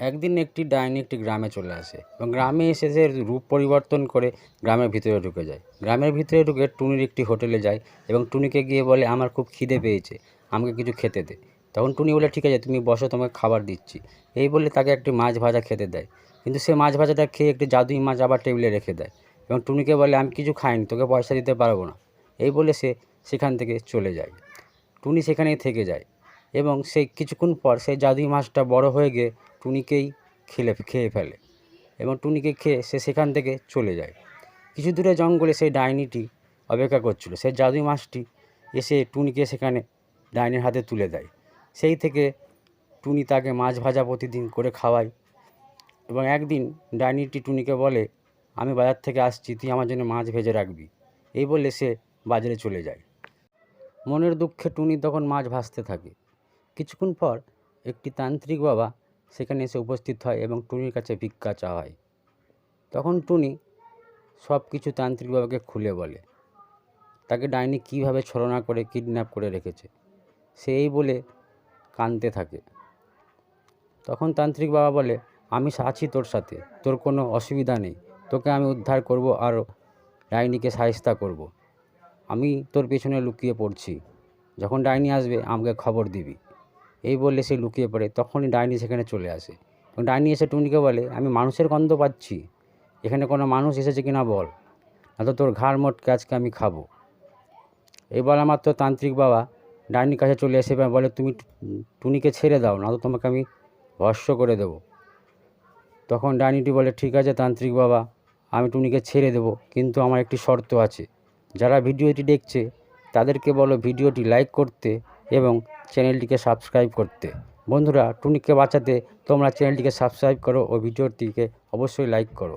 একদিন একটি ডাইনি একটি গ্রামে চলে আসে এবং গ্রামে এসে সে রূপ পরিবর্তন করে গ্রামের ভিতরে ঢুকে যায়। গ্রামের ভিতরে ঢুকে টুনির একটি হোটেলে যায় এবং টুনিকে গিয়ে বলে, আমার খুব খিদে পেয়েছে, আমাকে কিছু খেতে দে। তখন টুনি বলে, ঠিক আছে, তুমি বসো, তোমাকে খাবার দিচ্ছি। এই বলে তাকে একটি মাছ ভাজা খেতে দেয়। কিন্তু সে মাছ ভাজাটা খেয়ে একটি জাদুই মাছ আবার টেবিলে রেখে দেয় এবং টুনিকে বলে, আমি কিছু খাইনি, তোকে পয়সা দিতে পারব না। এই বলে সে সেখান থেকে চলে যায়। টুনি সেখানেই থেকে যায় এবং সে কিছুক্ষণ পর সেই জাদুই মাছটা বড় হয়ে গিয়ে টুনিকেই খেলে, খেয়ে ফেলে এবং টুনিকে খেয়ে সে সেখান থেকে চলে যায়। কিছু দূরে জঙ্গলে সেই ডাইনিটি অপেক্ষা করছিল। সেই জাদুই মাছটি এসে টুনিকে সেখানে ডাইনির হাতে তুলে দেয়। সেই থেকে টুনি তাকে মাছ ভাজা প্রতিদিন করে খাওয়ায় এবং একদিন ডাইনিটি টুনিকে বলে, আমি বাজার থেকে আসছি, তুই আমার জন্য মাছ ভেজে রাখবি। এই বলে সে বাজারে চলে যায়। মনের দুঃখে টুনি তখন মাছ ভাজতে থাকে। কিছুক্ষণ পর একটি তান্ত্রিক বাবা সেখানে এসে উপস্থিত হয় এবং টুনির কাছে ভিক্ষা চাওয়া হয় তখন টুনি সব কিছু তান্ত্রিক বাবাকে খুলে বলে, তাকে ডাইনি কীভাবে ছলনা করে, কিডন্যাপ করে রেখেছে সে এই বলে কাঁদতে থাকে। তখন তান্ত্রিক বাবা বলে, আমি আছি তোর সাথে, তোর কোনো অসুবিধা নেই, তোকে আমি উদ্ধার করব আর ডাইনিকে সাহিস্তা করব। আমি তোর পেছনে লুকিয়ে পড়ছি, যখন ডাইনি আসবে আমাকে খবর দিবি। এই বললে সে লুকিয়ে পড়ে। তখনই ডাইনি সেখানে চলে আসে। এবং ডাইনি এসে টুনিকে বলে, আমি মানুষের গন্ধ পাচ্ছি। এখানে কোনো মানুষ এসেছে কি না বল। না তো তোর ঘাড় মোটকে আজকে আমি খাব। এই বলা মাত্র তান্ত্রিক বাবা ডাইনির কাছে চলে এসে বলে, তুমি টুনিকে ছেড়ে দাও, না তো তোমাকে আমি ভস্য করে দেবো। তখন ডাইনিটি বলে, ঠিক আছে তান্ত্রিক বাবা, আমি টুনিকে ছেড়ে দেবো, কিন্তু আমার একটি শর্ত আছে। যারা ভিডিওটি দেখছে, তাদেরকে বলো ভিডিওটি লাইক করতে এবং চ্যানেলটিকে সাবস্ক্রাইব করতে। বন্ধুরা, টুনিককে বাঁচাতে তোমরা চ্যানেলটিকে সাবস্ক্রাইব করো ও ভিডিওটিকে অবশ্যই লাইক করো।